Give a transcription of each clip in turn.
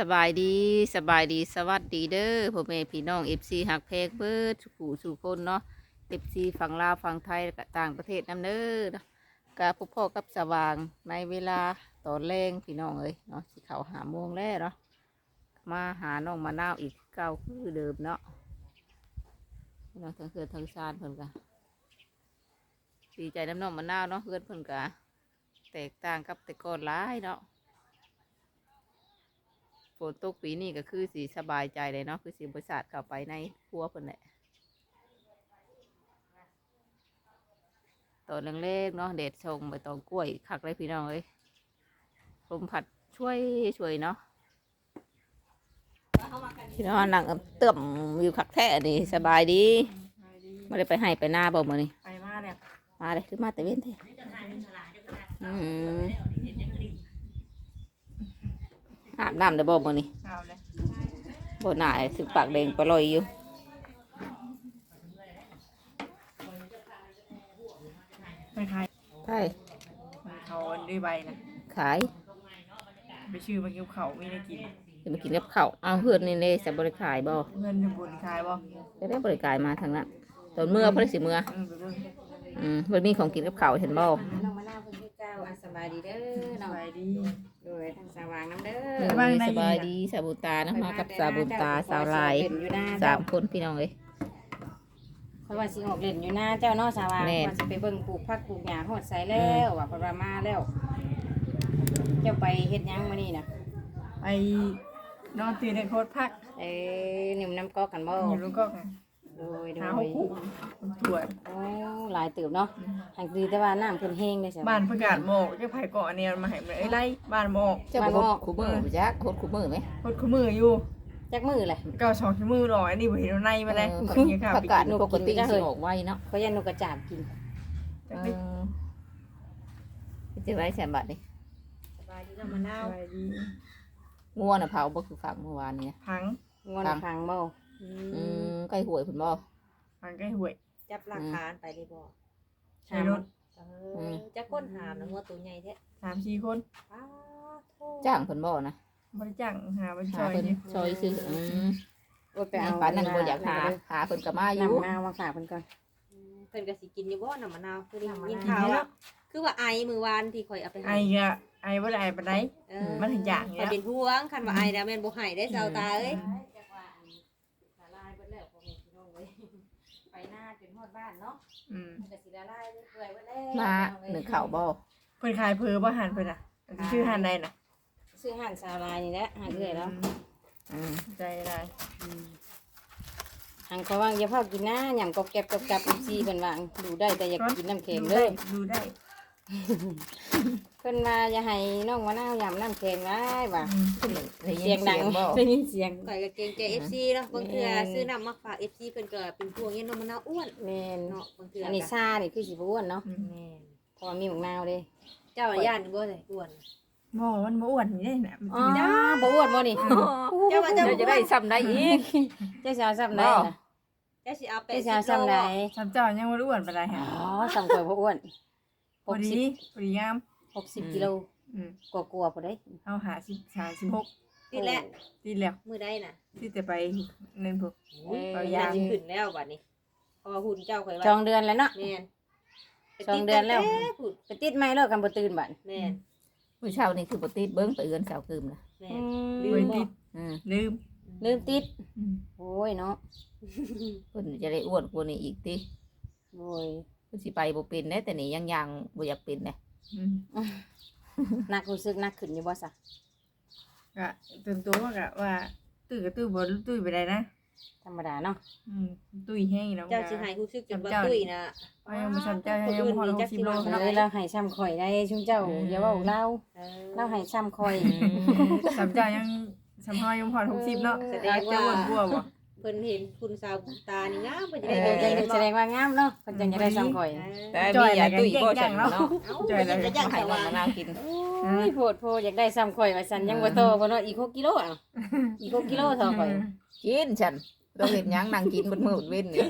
สบายดีสบายดีสวัสดีเด้อพ่อแม่พี่น้องเอฟซีหักเพกเบิดสุขูสู่คนเนาะเอฟซีฝั่งลาวฝั่งไทยและต่างประเทศนํเด้อเนาะกาพบพ่อกับสว่างในเวลาตอนแรงพี่น้องเอ้ยเนาะสิเขาหาโมงแล้วเนาะมาหาน้องมะนาวอีกเก้าคือเดิมเนาะพี่น้องทั้งเคือนทั้งซานเพิ่นกะดีใจน้ำน้องมะนาวเนาะเพื่อนเพิ่นกะแตกต่างกับแต่ก่อนหลายเนาะ ฝนตกปีนี้ก็คือสีสบายใจเลยเนาะคือสีบริษัทเข้าไปในครัวเพิ่นแหละตอนแรกๆเนาะเด็ดชงใบตองกล้วยคักเลยพี่น้องเอ้ยลมผัดช่วยช่วยเนาะพี่น้องนั่งเติ่มอยู่คักแท้นี่สบายดีไม่ได้ไปให้ไปหน้าบ่มานี่ไปมาเนี่ยมาเลยคือมาแต่เว้นเถอะอืม อาบน้ำได้บ่มานี่เอาเลยบนหน้าสึกปากแดงปลอยอยู่ไปขายใช่เขาด้วยใบนะขายไปชื่อมาเกี่ยวเขาไม่ได้กินจะมากินกับข้าวเอาเพื่อนนี่เลยจะบริขายบ่เงินจะบุญขายบ่จะได้บริขายมาทางนั้นตอนเมื่อเพระสิเมื่อเออไปเบิ่งอืมมันมีของกินกับข้าวเห็นบ่น้องมะนาวเพิ่นคือเก้าอะสบายดีเด้อสน้องบายดีโด ยทางสว่างน้ำเด้เอออบ้านไหนสบายดีสาบุญตานะมากับสาบุญตาสาวลายเล่นอยู่หน้าสาเจ้ามคนพี่น้องเลยเพราะว่าสิออกเล่นอยู่หน้าเจ้าเนาะสว่างแม่นว่าสิไปเบิ่งปลูกผักปลูกหญ้าฮอดใส่แล้วว่าเพนว่ามาแล้ว เจ้าไปเฮ็ดหยังมื้อนี้น่ะไปนอนตื่นในโคตรพัก เอ้ยนิ่มน้ำก๊อกกันบ่อยู่ลูกก็ โดยโดหายหกคู่ตรวจโอ้หลายตื่มเนาะหังดีแต่ว่าน้ำเพิ่นแห้งได้ใช่บ้านประกาศหมอกจะไผเกาะเนี่ยมาให้มันไอ้ไรบ้านหมอกเจ้าบ่คูมือบ่จักโคตรคูมือไหมโคตรขมืออยู่จักมือเลยเก้าสองชั่วโมงหรออันนี้บ่เห็นในมาเลยเออกินข้าวผักไปกาดกินปกติกินได้เลสิยออกไว้เนาะเขายันนกกระจาบกินจัเอกได้อจะไว้แสนบาทดิสบายดีน้องมะนาวสบายดีงัวน่ะเผาบ่คือฝักเมื่อวานเนี่ยพังงอนพังบ่ อืมใกล้หวยเพิ่นบ่พังใกล้ห่วย จับหลักฐานไปได้บ่ใช้รถ เออจะก้นหามนะงัวตัวใหญ่แท้สามสี่คนอ้าโธ่จ้างเพิ่นบ่นะบริจาคหาบริหาจาคเพิ่นซอยซื้ออืมโอ้ยไปเอาปานนั้นบ่อยากหาหาเพิ่นก็มาอยู่ นำมามาฝากเพิ่นก่อนเพิ่นก็สิกินอยู่บ่น้ำมะนาวคือได้น้ำมะนาวยินข่าวว่าคือว่าไอมือวานที่ข่อยเอาไปไอ้ให้กะไอ้บ่ได้ไอ้ปานใดเออมันถึงอย่างข่เงี้อยยเป็นห่วงคันว่าไอแล้วแม่นบ่ให้ได้เจ้าตาเอ้ยจั บ้านเนาะอืมมันก็สิละลายเปื่อยเบิดแล้วมาหนึ่งเข่าวบ่เพิ่นขายเพอบ่หันเพิ่นอะชื่อหันใดน่ะซื้อหั่นสาลายนี่แหละหั่นเอื่อยแล้วอืมใจได้หั่นเขาว่างอย่าเผากินนะหยังกบแก็บกบกับซีเพิ่นว่าดูได้แต่อย่ากินน้ำเค็มดูเด้ได้อดูได้ เพิ่นว่าอย่าให้น้องมะนาวยำน้ำเค็มไว้ว่าได้ยินเสียงดังบ่ได้ยินเสียงข่อยก็เกรงใจ FC เนาะบางเทื่อซื้อน้ำมาฝาก FC เพิ่นก็เป็นห่วงเงี้ยน้ำมะนาวอ้วนแม่นเนาะบางเทื่ออัอันนี้ซานี่คือสิบ่อ้วนเนาะอืมแม่นเพราะว่ามีหมกนาวเด้เจ้าย่านบ่ได้อ้วน บ่มันบ่อ้วนนี่ได้น่ะมันอ๋อกินได้บ่อ้วนบ่นี่เจ้าว่าเจ้าเดี๋ยวจะได้ซ้ำได้อีก เจ้าสาวซ้ำได้นะเจ้าสิเอาเจ้า80สาวโลซ้ำได้สามเจ้ายังบ่ได้อ้วนปานใดอ๋ฮะอซ้ำข่อยบ่อ้วน พอดีพอดีงาม60 60กิโลอืมกลัวๆพอได้เอาหาสิหาสิบหกนี่แหละตีแล้วมื้อใดน่ะที่จะไปนั่นพวก เอ้ยเอายายางสิขึ้นแล้วบัดนี้เพราะว่าหุ่นเจ้าข่อยว่าจองเดือนแล้วเนาะ แม่นสองเดือนแล้วไปติพูดไปติดไม้แล้วกันบ่ตื่นบัดแม่นมื้อเช้านี่คือบ่ติดเบิ่งไปเอื้อนสาวกึมนะแม่อืนมลืไว้มติดอืมลืมลืมติด อืมโอ้ยเนาะเพิ่นจะได้อ้วนกว่านี้อีกติโอ้ย เพิ่นสิไปบ่เป็นแน่แต่นี่ยังยังบ่อยากเป็นนะอืมนักรู้สึกนักขึ้นอยู่บ่ซะก็ตื่นตัวว่ากะว่าตื้อกับตื้อบ่ตื้อไปได้นะธรรมดาเนาะอืมตุ้ยแห้งแล้วเจ้าสิให้รู้สึกจนว่าเจ้าตุ้ยนะว่ายังบ่ทันเจ้ายังบ่ฮอดหกสิบโลเอเนาะอเราให้ซ้ำข่อยได้ชุมเจ้าอย่าเว้าเราเราให้ซ้ำข่อยสามเจ้ายังสามห้อยยังพอหกสิบเนาะแสดงเจ้าว่าอ้วนบัวบ่ เพิ่นเห็นคุณสาวตานี่งามเพิ่นจะเอได้อเงินแสดงว่างามเนาะเพิ่นจังจะได้ซ้ำข่อย แต่มียาตุ้ยบ่จังเนาะเจ้าอะไรก็ยังให้สน้องว่างมะนาวกิน โอ้ยโพดโพอยากได้ซ้ำข่อยว่าซั่นยังบ่โตบ่เนาะอีก6กิโลอะอีก6กิโลเท่าข่อยกินฉัน เราเห็นหยังนั่งกินบนมือเว้นนี่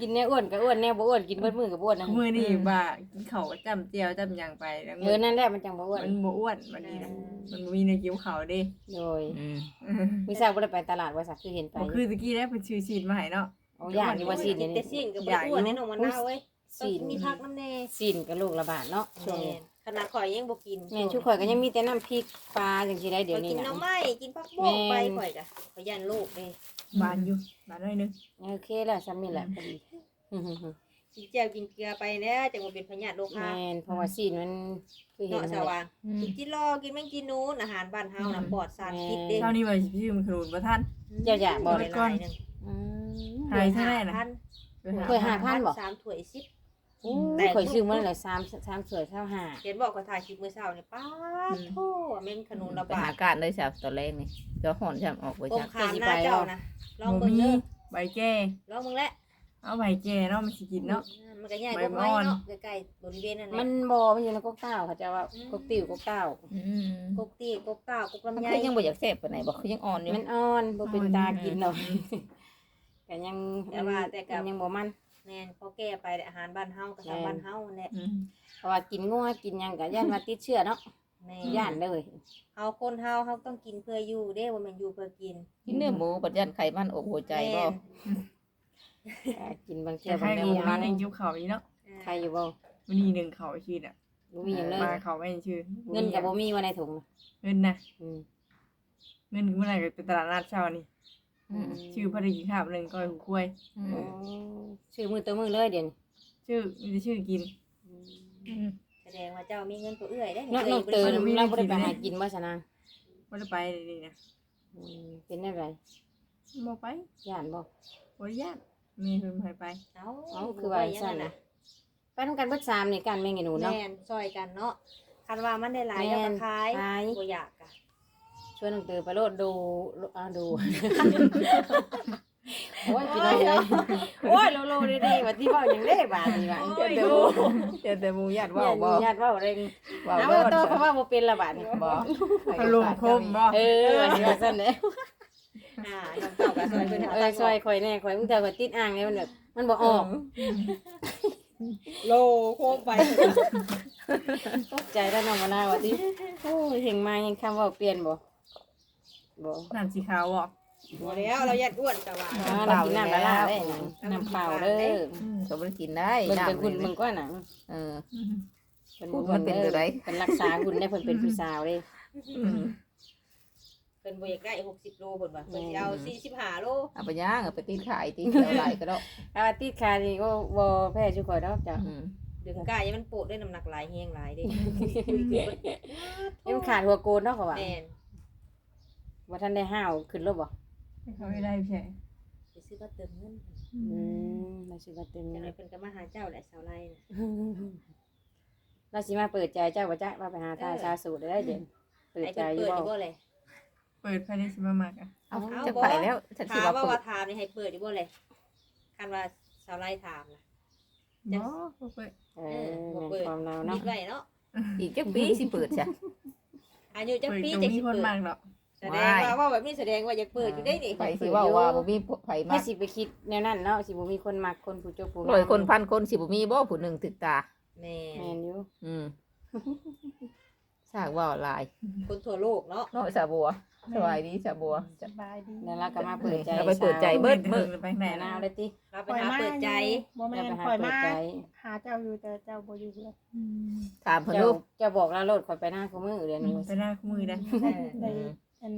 กินแนวอ้วนก็อ้วนแนวบ่อ้วนกินเบิดมื้อก็บ่อ้วนนะมื้อนี้ว่ากินข้าวจำเจียวจำหยังไปแล้วเออนั่นแหละมันจังบ่อ้วนมันบ่อ้วนวันนี้นะมันบ่มีในเกี่ยวข้าวเด้โดยอืมมื้อเช้าบ่ได้ไปตลาดว่าสักคือเห็นไปบ่คือตะกี้ได้เพิ่นชื่อชีดมาให้เนาะ เอาย่างอยู่ว่าซีนกินี่นแต่นี่ซีนกับบ่อ้วนแน่นอนมันน่าเว้ยต้องซีนมีผักน้ำแน่ซีนกับลูกละบาทเนาะช่วงแม่นี้น ขนาดข่อยยังบ่กินแม่นชุกข่อยก็ยังมีแต่น้ำพริกปลาจังซี่ได้เดี๋ยวข่อยนี้กินนะน้ำไม้กินผักโบกไปข่อยก็ข่อยย่านโลกเด้บานอยู่บานหน่อยนึงโอเคแล้วซ้ำนี่แหละพอดีกินแจ่วกินเกลือไปแล้วจังบ่เป็นพยาธิโรคแมหานเพราะว่าซีนมันคือเห็นเนาะนั่สานแหว่าละอืมกินกินรอกินแม่งกินนู้นอาหารบ้านเฮาน่ะปลอดสารพิษเด้เช้านี้ว่าสิชื่อมันขนุนบ่ทันเจ้าอยากบอกเลเลยยก่อนหลายๆหนึ่งอืมหายเท่าไหร่น่ะพันไปหาเคยหาพันบ่สามถ้วยสิบ โอ้ยข่อยซื้อมาแล้วสามสามสวยเท่าห้าเห็นบอกเขาถ่ายคลิปมื้อเช้านี่ป้าดโธ่แม่งขนุนระไปบาหาดการเลยจ้ะตอนแรกนี่เจะห่อนช่ำออกไปต้มจ้ะขามหน้าเจ้านะลองบ่เบิ่งมีเด้อใบแก้ลองเบิ่งแหละเอาใบแก้เนาะมันสิกินเนาะ มันก็ใหญ่กใบว่ามไม้อนเนาะใกล้ๆบริเวณนั่นแหมัละนบอมันอยู่ในกกเต้าเขาจะว่าอืม กกติ๋วกกเต้า อืมกกตีกกเต้ากกมันลำไยคือยังบ่อยากแซ่บปานไหนบอกคือยังอ่อนอยู่มันอ่อนบ่เป็นตากินหรอกแต่ยังแต่ว่าแต่กับมันยังบ่มัน แม่นพอแก้ไปแต่อาหารบ้านเฮาก็ทางบ้านเฮานั่นแหละอืมเพราะว่ากินงัวกินหยังก็ย่านว่าติดเชื้อเนาะแม่ย่านเลยเฮาคนเฮาเฮาต้องกินเพื่ออยู่เด้บ่แม่นอยู่เพื่อกินกินเนื้อหมูปัจจันไขมันอกหัวใจบ่แม่นอ่ากินบางเทื่แต่อใครบางแนกูวมีมันในเกี่ยวข้าวอีเนาะใครอยู่บ่วันนี้หนึ่งข้าวชีดอะบ่มีหยังเลยมาข้าวไม่ชื่อเงินก็บ่มีไว้ในถุงนะเงินนะอืมเงินเมื่อไหร่ก็เป็นตลาดนัดเช้านี่ อืม ชื่อพอดีกินข้าวหนึ่งก้อยหูคุ้ยอืโอ้มชื่อมือตัวมือเลยเดี๋ยวนี้ชื่อมีแต่ชื่อกินแสดงว่าเจ้ามีเงินตัวเอื้อยได้น้องน้องบ่เตือนได้มีเราบ่ได้กินไปไหมหากินบ่ซะนางว่าจะไปเลยนะอืมเป็นได้ไรบ่ไปย่านบ่บ่ได้ยากมีเพิ่นให้ไป เอ้าเอาคือว่าจังซั่นน่ะไปทำกันเบิดสามนี่กันแม่งไอ้หนูเนาะ แม่นซอยกันเนาะคันว่ามันได้หลายแม่ก็นขายขายบ่อยากอะช วนน้องเตือไปโลดดูอ่าดู โอ้ยพี่น้องเอ้ยโอ้ยโลโลดีดีว่าที่เว้าหยังได้บาดนี่ว่าเจอแต่หมูเจอแต่หมูญาติว่าบ่ญาติเว้าเร่งว่าเอาบ่โตเขาว่าบ่เป็นละบาดนี่บ่พะโลงคมบ่เออว่าสิว่าซั่นเด้อ่าน้องเต่าก็ซอยเพิ่นเออซอยข่อยแน่ข่อยมึงเธอข่อยติดอ่างไงมันแบบมันบ่ออก โลโคมไปตกใจแล้วน้องมะนาวว่าติโอ้ยเห็นมายังคำเว่าเปลี่ยนบ่ บ่น้ำสีขาวบ่บ่แล้วเรายัดอ้วนแต่ว่าอ่าเรากินน้ำละลายได้หนังน้ำเปล่าเด้อก็บ่ได้กินได้เบิ่งแต่น้ำคุณนี่เบิ่งก้อนหนังเออเพิ่นพูบ่ดมันเป็นจั่งใดเพิ่นรักษาคุณได้เพิ่นเป็นผู้สาวเด้อืมเพิ่นบ่อยากได้60โลเพิ่นว่าเพิ่นสิเอา45โลเอาไปย่างเอาไปตีนขายตีนเท่าไหร่ก็ได้ถ้าว่าติดคานี่ก็บ่แพ้ชุกข่อยดอกจ้ะอืมดึงกายให้มันโปะด้วยน้ำหนักหลายแฮงหลายเด้เอ็มขาดหัวโกนเนาะเขาว่าแม่น ว่าท่านได้ห้าวขึ้นแล้วบ่เขาไม่ได้ใช่ไปซื้อบัตรเติมเงินอืมมาสิว่าเต็มจังเลได๋เพิ่นก็มาหาเจ้าแหละสาวไร่น่ะ เราสิมาเปิดใจเจ้าบ่จ๊ะว่าไปหาทางชาสูตรได้เด่นเปิดไอ้ใจเพิ่นอยู่เปิดบ่อยู่บ่เลย เปิดภายในสิมามากอะเอาเอา จะบ่ไปแล้วฉันสิถามว่าว่าเปิว่าดถามนี่ให้เปิดอยู่บ่เลยคันว่าสาวไร่ถามน่ะบ่บ่เปิดเออแม่นความเราเนาะคิดไว้เนาะอีกจักปีสิเปิดจ้ะอายุจักเปิดปีตรงจักนี้สิคนเปิดมากดอก แสดงว่าว่าแบบนี้แสดงว่าอยากเปิดอยู่ได้นี่ไปสิว่าว่าบ่มีไผให้มาสิไปคิดแนวนั้นเนาะสิบ่มีคนมักคนผู้เจ้าผู้ร้อยคนพันคนสิบ่มีบ่ผู้หนึงถึกตา แม่แม่นอยู่อืมสากว่าหลายคนทั่วโลกเนาะเนาะสาบัวสบายดีสาบัว สบายดีแล้วเราก็มาเปิดใจเราไปเปิดใจ เบิดมื้อไปไหนแม่นะนาวเลยติเราไปหาเปิดใจบ่แม่แล้วนไปหาข่อยเปิมาดใจหาเจ้าอยู่แต่เจ้าบ่อยู่เพื่อนถามเพิ่นเจ้าลูกเจ้าบอกเราโลดข่อยไปหน้าเขามือเดือนนี้ไปหน้าคู่มือได้ ได้ อัน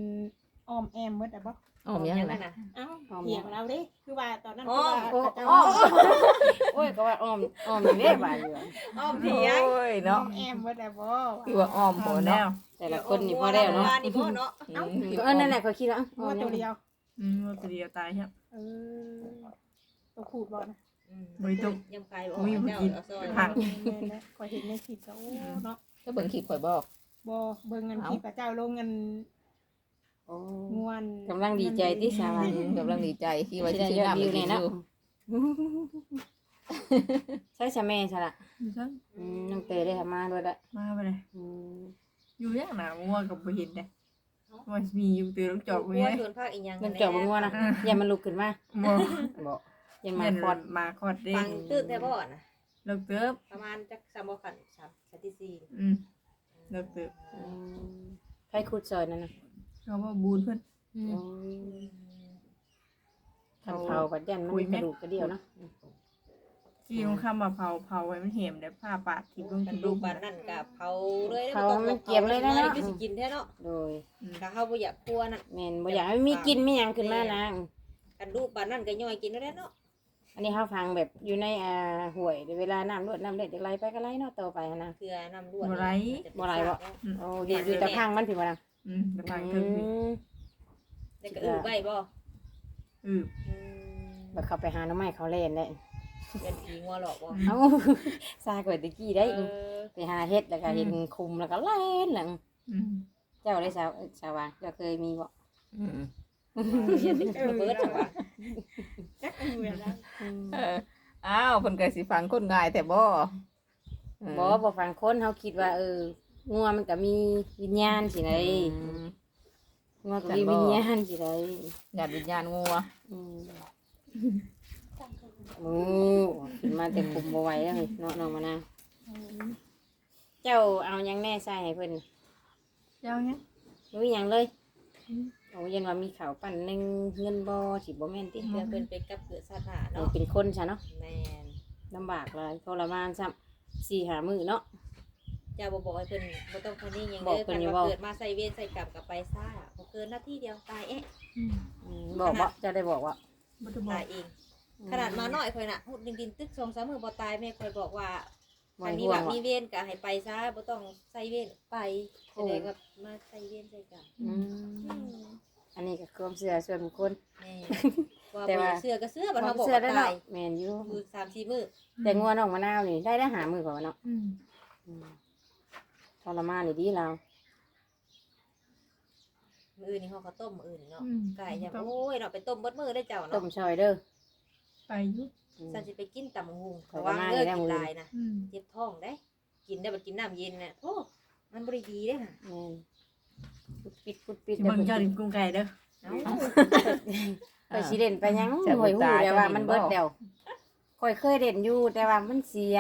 อ้อมแอมเบิดอะบ่อ้อมยังนะนะเอ้าเถียงเราดิคือว่าตอนนั้นอ้คืออมว่าเขาเจ้าอ้อมโอ้ยก็ว่าอ้อมอ้อมอยู่เด้บาดอยู่อะอ้อมเถียงโอ้ยอ้อเนาะมแอมเบิดอะบ่คือว่าอ้อมพบ่อเนาะแล้วแต่ละคนนี่พอแล้วเนาะนี่บ่เนาะอืมเออนั่นแหละข่อยคิดว่าอ้อว่ามตัวยังเดียวอืมว่าตัวเดียวตายครับเออตัวขูดบ่นะยังไกลบ่มีผู้เจ้ากินเอาซอยผักแม่นแล้วข่อยเห็นในคลิปแล้วโอ้เนาะก็เบิ่งคลิปข่อยบอกบ่เบิ่งเงินคลิปกับเจ้าลงเงิน โอ้งวนกำลังดีใจที่สาวอืมกำลังดีใจที่ว่าสิสิได้ซื้อยอดน้ำวิมาวกิเนี่ยนอเนาะยู่ใช่ชะแม่ใช่ละอยู่ซังอืมน้องเตยได้ทำมาด้วยละมาไปเลยอืมอยู่ย่างหนาวัวกับบ่เห็นเด้เฮมันมีอยู่ตัวลูกจอกกลัไว้วไงชวนภาคอีหยังมันเจาะบ่งัวนะอย่ามันลุกขึ้นมาบ่บ่อยังมาเย็นคอดมาคอดเด้ฟังตื้นแต่บ่น่ะลูกเติบประมาณจักสามบ่คันสามสามที่สี่อืมลูกเติบอืมใครขุดซอยนั่นน่ะ เขาว่าบูนเพิ่นคันเผาบัดยันมันคุยไหมกระดูกกระเดี่ยวเนาะที่มันคำว่าเผาเผาไว้มันเห็มได้ผ้าปาดที่เบิ่งกัถึนงลูลูกกบ้านนั่นก็เผาเลยเผามันเกรียมเลยนะเนาะเนาะคือสิกินแท้เนาะโดยถ้าเฮาบ่อยากกลัวนั่นแม่นบ่อยากให้มีกินมีหยังขึ้นมานะกันลูกบ้านนั่นก็ย่อยกินแล้วเนาะอันนี้เฮาฟังแบบอยู่ในอ่าห้วยเวลาน้ำรวดน้ำเล็ดจักไหลไปก็ไหลเนาะต่อไปหั้นนะเกลือน้ำรวดบ่ไรบ่ไหลบ่โอ้อยู่อยู่แต่พังมันผิดบ่นะ อืมแต่ฟังถึงนี่อืมแล้วก็อึไว้บ่อืออืมบัดเข้าไปหาหน้ำไม้เขาเล่นได้เป็นผีงัวหลอกบ่เอ้าซาก่อยตะกี้ได้เออไปหาเฮ็ดแล้วก็เห็นคุมแล้วก็เล่นหลังอืมเจ้าได้สาวสาวาเจ้าเคยมีบ่อืมเรียนเป็นระเบิดจังหวะจักอันเวลาเอออ้าวเพิ่นก็สิฟังคนง่ายแต่บ่เออ บ่บ่ฟังคนเฮาคิดว่าเออ งัวมันก็มีวิญญาณสิไดอืมงัวก็มีวิญญาณสิไดญาติวิญญาณงัวอืมโอ้ขึ้นมาแต่คุมบ่ไหวแล้วนี่เนาะน้องมะนาวเจ้าเอาหยังแน่ใส่ให้เพิ่นเจ้าเนี่ยบ่มีหยังเลยโอ้ยันว่ามีข้าวปั้นหนึงเงินบ่สิบ่แม่นติเพื่อเป็นเป็นกับเกิดสถาเออเนาะเป็นคนซะเนาะแม่นลำบากหลายทรมานซ้ำสี่หามื้อเนาะ เจ้าบ่บอกให้เพิ่นบ่ต้องคนนี้หยังบอกเด้อเพิ่คันนอยู่ว่าบ่เกิดมาใส่เวรใส่กรรมกับไปซ่าบ่เกินหน้าที่เดียวตายเอ๊ะอืมบอกว่าจะได้บอกว่า บ่ได้บอตากยเอง ขนาดมาน้อยข่อยน่ะหุดดินดินตึกสองสามมื้อบ่ตายแม่ข่อยบอกว่าบ่อันให้นี้ห่วว่างว่ะมีเวรก็ให้ไปซะบ่ต้องใส่เวรไปแสดงว่ามาใส่เวรใส่กรรมอืมอันนี้ก็ความเชื่อส่วนบุคคล แม่ว่าแต่บ่ว่าอยากเชื่อก็เชื่อคบ่วาเฮามบอกเชื่อว่าได้ตาเนาะยแม่นอยู่คือ3-4มื้อแต่งัวน้องมะนาวนี่ได้ได้หามือกว่าเนาะอืมอืม ทรมานนี่ดีเรา มื้ออื่นนี่เฮาก็ต้มมื้ออื่นนี่เนาะอืมไก่ยังโอ้ยเนาะไปต้มเบิดมื้อได้เจ้าต้เนาะมซอยเด้อไปอยู่อืมฉันสิไปกินตำบักหุงข้อยก็ระวังมาเด้ออยู่แล้วกินมื้อหลายนะอืมเจ็บท้องได้ กินได้บัดกินน้ำเย็นน่ะโอ้มันบ่ได้ดีเด้น่ะแม่นปุดปิดปุดปิดสิเบิ่งเจ้าดินกุ้งไก่เด้อ เอ้าข่อยสิเด่นไปยังจะหวยหูตายแต่ว่าจะมันบ่เบิดเดียวข่อยเคยเด่นอยู่แต่ว่ามันเสีย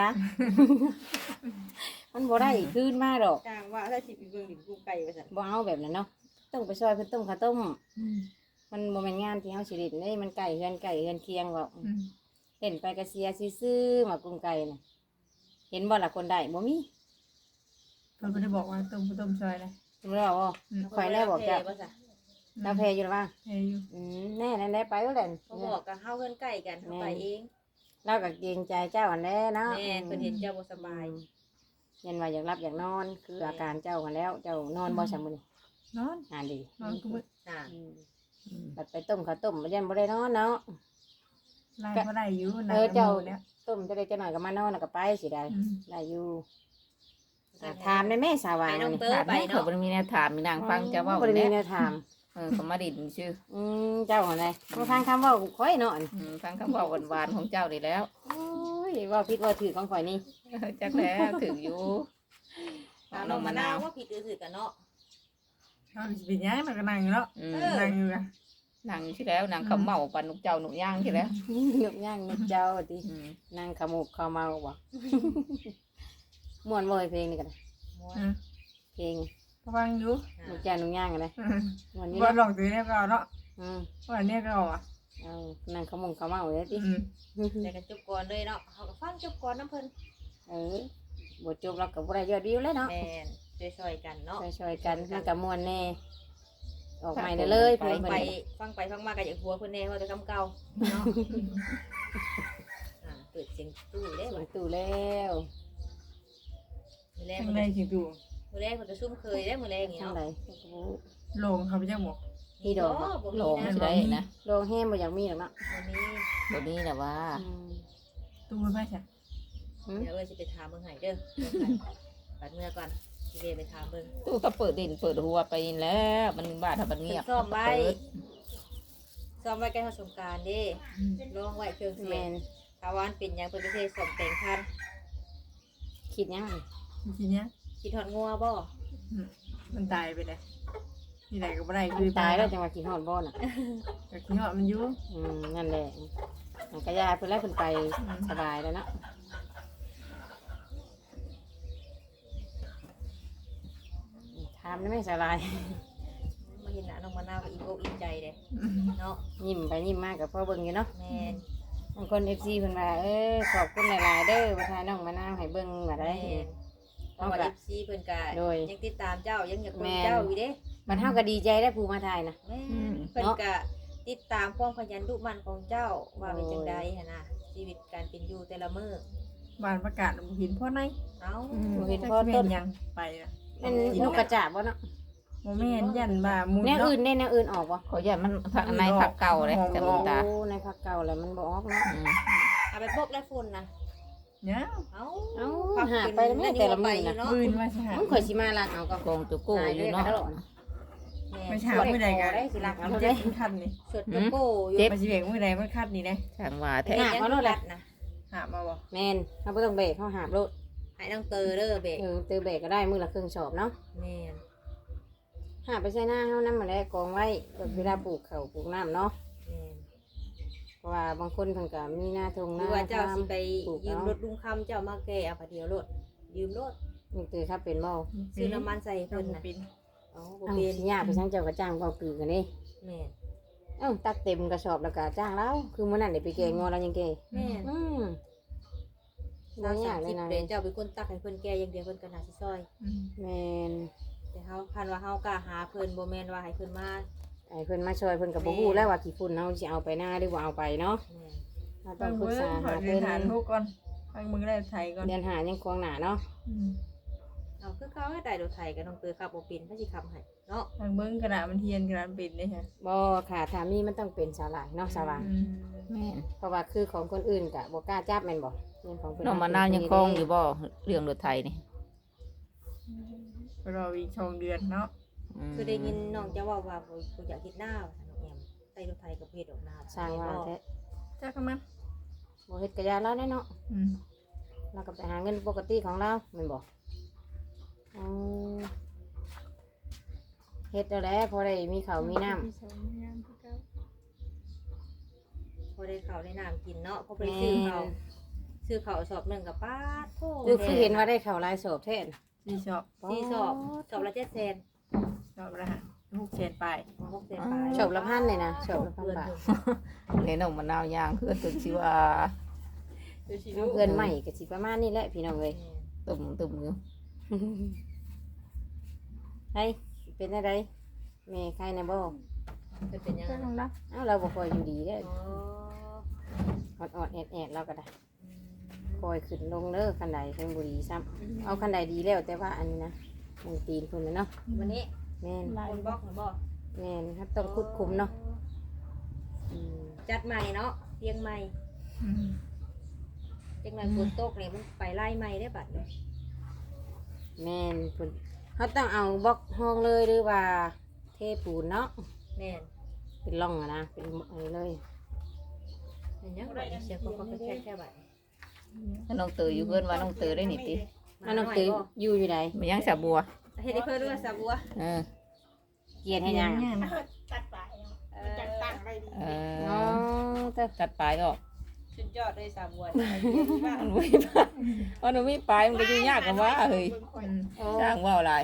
มันบ่ได้คืนมาดอกจ้างว่าถ้าสิไปเบิ่งดินกุ้งไก่ว่าซั่นบ่เอาแบบนั้นเนาะต้องไปซอยเพิ่นต้มข้าวต้ม อืมมันบ่แม่นงานที่เฮาสิเล่นเด้มันไก่เฮือนไก่เฮือนเคียงว่าอืมเห็นไปกระเสียซื่อๆหมากรุงไก่น่ะเห็นบ่ล่ะคนได้บ่มีเพิ่นบ่ได้บอกว่าต้มบ่ต้มซอยเลยรู้แล้วบ่ อืมข่อยแล้วบอกจ้ะ ว่าซะดาวแพอยู่หรือว่าเฮ้ยอยู่อืมแน่แน่แน่ไปแล้วแหละเขาบอกกับเฮาเฮือนไก่กันเฮาไปเองเราก็เกรงใจเจ้าอันแน่เนาะแม่นเพิ่นเห็นเจ้าบ่สบายเย็นว่าอยากรับอยากนอน คืออาการเจ้ากันแล้ว เจ้านอนบ่ซะมื้อนี้นอนอ่านดีนอนกูมื้อน่ะอืมบัดไปต้มข้าวต้มบ่ยันบ่ได้นอนเนาะ ไล่บ่ได้อยู่นะเออเจ้า หมู่เนี่ยต้มจะได้จะหน่อยก็มานอนแล้วก็ไปสิได้อืมได้อยู่อ่าถามได้แม่สาวาไปยน้องนี่เตอถามไปแม่เขาเนาะบ่ได้มีแนวถามมีนางฟังจะเว้าบ่ได้มีแน่แนวถาม เออเขามาดินชื่ออืมเจ้าของใดมาฟังคำเว่าค่อยเนาะอืมฟังคำเว้าหวานๆของเจ้านี่แล้ว โอ้ยเว่าผิดเว่าถือของข่อยนี่เออ จักแล้วถึงอยู่เอาน้น้อองงมะนานมะาววว่าผิดถือกันเนาะเอาสิเป็นหยังมันก็นั่งอยู่เนาะอืมเออนั่งอยู่อะนางที่แล้วนางเขาเมาปันนุกเจ้าหนุย่างที่แล้วยกย่างนกเจ้าติอืมนั่งขมุกขเมาบ่ม่วนบ่อยเพลงนี่กันม้วเอนอเพลงก็ฟังอยู่นกเจ้านกย่างกันเลยอืมม่วนนี้บ่เนาะลองตัวนี้ก็เอาเนาะอืมว่าอันนี้ก็เอาอะเอานั่งขมุกขเมาเลยติอืมแต่กันจบก่อนเลยเนาะเขาก็ฟังจบก่อนน้ำเพิ่น เออบ่จบเราก็บ่ได้ยอดวิวแล้วเนาะแม่นช่วยๆกันเนาะช่วยๆกันมันก็ม่วนแน่ออกใหม่ได้เลยเพลฟังงเพิ่นไปนี่ฟังไปฟังมาก็อยากหัวเพิ่นแน่ว่าจะคำเก่าเนาะอ่าเปิดเสียงตู้ได้เสีบ่ยงตู่แล้วมื้อแรกทางเพิ่นใดจะสิดูมื้อแรกเพิ่นจะซุ่มเคยได้มื้อแรกนี่ทางเนาะใดลงเขาไปจักหมกมีดอกบ่บ่โหลมีงนะสิได้นะโลงแห้งบ่อยากมีหรอกเนาะบ่มีบนี้แหละว่าอืมตู้ไปใช่ เดี๋ยวเอ้ยสิไปถามเบิ่งให้เด้อปัดเมื่อก่อนสิเวไปถามเบิ่ง ตู้ก็เปิดดินเปิดหัวไปแล้วมันบ้าถ้ามันเพิ่เงียนบซ่อมไว้ เปิดซ่อมไว้ใกล้เทศสงกรารเด้ลองไว้เครื่องเสีแมยงนถ้าว่ามันเป็นหยังเพิ่นไปเทศซ่อมแต่งคันคิดยังทีเนี้ยคิดฮอดงัวบ่อืมมันตายไปเลยที่ไหนก็บ่ได้คือตายแล้วจังหวะกินฮอดบ่น่ะก็ขี้เหาะมันอยู่อืมนั่นแหละมันก็ยาเพิ่นแล้วเพิ่นไปสบายแล้วเนาะ ทำได้ไหมสบายมาเห็นหน้าน้องมะนาวก็อิ่มอกอิ่มใจเด้เนาะยิ้มไปยิ้มมากกับพ่อเบิ่งอยู่เนาะแม่นบางคน FC เพิ่นว่าเออขอบคุณหลายๆเด้อว่าทายน้องมะนาวให้เบิ่งว่าได้ แม่นเพราะว่า FC เพิ่นก็โดย ยังติดตามเจ้ายังอยากแม่เบิ่งนเจ้าอยู่เด้มันเฮาก็ดีใจได้ผู้มาทายนะ แม่นเพิ่นก็ติดตามความขยันดุมันของเจ้าว่าเป็นจังไดหั่นน่ะชีวิตการเป็นอยู่แต่ละมื้อบ้านประกาศบ่เห็นพ่อไหนเอ้า บ่เห็นจักพ่อสิต้แม่นนยังไปอะ เป็นนกกระจาบบ่เนาะบ่แม่นยันว่ามูแนวเนาะอื่นได้แนวอื่นออกบ่ขออย่ามันผักในผักเก่าเลยแต่บุญตาโอ้ในภาคเก่าแล้วมันบ่ออกเนาะอืมเอาไปพกได้ฝุ่นนะเนี่ยเอ้าเอ้าพักหาเป็นไปแล้วแม่แต่ละมื้ออยู่นะเนาะปืนมาสิหามันข่อยสิมาลักเอาก็กองตุกู้อยู่เนาะไม่ถามมื้อใดกันได้สิลักเอามันได้เจ็บคันนี่สดโกโก้อยู่เจ็บมาสิเบรกมื้อใดมันคันนี่นะช่างว่าแท้เฮ็ดยังโลดนะหามาบ่แม่นเฮาบ่ต้องเบรกเฮาหาบรถ ให้น้องเตอเด้อเบกเออเตอเบรกก็ได้มื้อละครึ่งชอบเนาะแม่นหาไปใส่หน้าเฮานำมาแล้วกองไว้แบบเวลาปลูกข้าวปลูกน้ำเนาะแม่นเพราะว่าบางคนเพิ่นก็มีหน้าทงหหรือน้าว่าเจ้าสิทำไปยืมรถลุงคำเจ้ามาแก้เอาไปเดียวรถยืมรถนี่คือถ้าเป็นบ่ซื้อน้ำมันใส่เพิ่เพิ่นนน่ะน่ะเป็นเอ้าบ่เอ้าเป็นสิยากไปช่างเจ้าก็จ้างเบากือกันนี่แม่นเอ้าตักเต็มกระสอบแล้วก็จ้างแล้วคือมื้อนั้นได้ไปเกงงอแล้วยังเกแม่นอืม บ่เรายาสากมเลสิยบนะเดือนเจ้าเป็นคนตักให้เพิ่นแก้อย่างเดียวเพิ่นก็น่าสิซอยอืมแม่นแต่เฮาคันว่าเฮากล้าหาเพิ่นบ่แม่นว่าให้เพิ่นมาไอ้เพิ่นมาช่วยเพิ่นก็บ่ฮู้แล้วว่ากี่ฝุ่นเฮาสิเอาไปหน้าหรือว่าเอาไปเนาะแม่นเราต้ฟัองงปรึเบิ่กงษาขอหาเดิเพิ่นนทางทุกก่อนฟังมึงได้ไทยก่อนเดือนหายังควงหน้าเนาะอืมเอาคือเขาให้ได้รถไถกับน้องเตอขับบ่เป็นเขาสิขับให้เนาะทางเบิ่งกระดาษมันเทียนกระดาษเป็นได้ฮะบ่ค่ะถ้ามีมันต้องเป็นสาหร่ายเนาะสาหร่ายอืมแม่นเพราะว่าคือของคนอื่นก็บ่กล้าจับแม่นบ่ เงินของเพิ่นน้องมะนาวยังคลองอยู่บ่เรื่องรถไทยนี่รออีกสองเดือนเนาะมคือได้ยินน้องจะเว่าว่าบ่บ่อยากเฮ็ดหน้าว่าซั่นน้องแอมใส่รถไถกับเฮ็ดออกหน้าสร้างว่าแท้จักมันบ่เฮ็ดกระยาแล้วแน่เนาะอืมเราก็ไปหาเงินปกติของเราแม่นบ่อ๋อเฮ็ดแล้วแหละพอได้มีข้าวมีน้ำพอได้ข้าวได้น้ำกินเนาะพอไปซื้อข้าว ซื้อข้าวสอบหนึงกับป้าดโธ่คือคือเห็นว่าได้ข้าวหลายสอบแท้น่ะสี่ชอบสี่สอบสอบละ7แสนชอบละฮะหกเชนไป6แสนปลายสอบละพันเลยนะสอบละพันบาทในน้องมะนาวยางเพื่อนตัวชื่อว่าเพื่อนใหม่ก็สิประมาณนี้แหละพี่น้องเอ้ยตุ่มตุ่มอยู่ไห้เป็นอะไรแม่ใครนะบ่เพิ่นเป็นยังไงเอ้าเราบ่ค่อยอยู่ดีเด้ออ๋อออดๆแอดๆเราก็ได้ คอยขึ้นลงเด้อคันใดเพิ่นบ่ดีซ้ำเอาคันใดดีแล้วแต่ว่าอันนี้นะมันตีนเพิ่นน่ะเนาะวันนี้แม่นคนบล็อกหรือบ่แม่นครับต้องคุดคุมเนาะอืมจัดใหม่เนาะเตียงใหม่อืมจังไดฝนตกนี่มันไปไล่ใหม่ได้บัดนี้แม่นเพิ่นเขาต้องเอาบล็อกห้องเลยหรือว่า เทปูนเนาะแม่นเป็นร่องอะนะเป็นอะไรเลยเป็นยังไงเสียงก็ก็แค่แค่บัด นี้ถ้าน้องเตยอยู่เพื่อนว่าน้องเตยได้นี่ติอันน้องตืออยู่อยู่ใดมันยังสาบัว เฮ็ดให้เพิ่นด้วยสาบัวเออ เกลียดให้ยังเนี่ยนะตัดปลายเอามันจะตั้งได้ดีเออ๋ออแต่ตัดปลายออกสุดยอดเลยสามวันมันไม่ปลายมันไม่ปลายมันก็ยุ่งยากกันว่าเฮ้ยอืมโอ้สร้างว่าวอะไร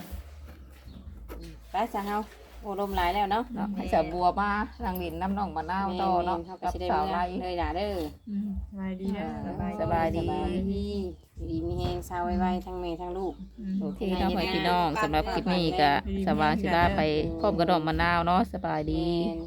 ไปซะเฮา โอ้ลมหลายแล้วเนาะเนาะให้สาบัวมาทางดินน้ำน้องมะนาวต่อเนาะเขาก็กับสิได้สาวเมื่อไรเลยด่าเด้ออืมสบายดีนะเออสบายสบายดี สบายดีดีมีแฮงเศร้าไว้ๆทั้งแม่ทั้งลูก อืม โอเคเนาะพ่อพี่น้องสำหรับคลิปนี้ก็สว่างศิลาไปพร้อมกระดอกมะนาวเนาะสบายดี แม่น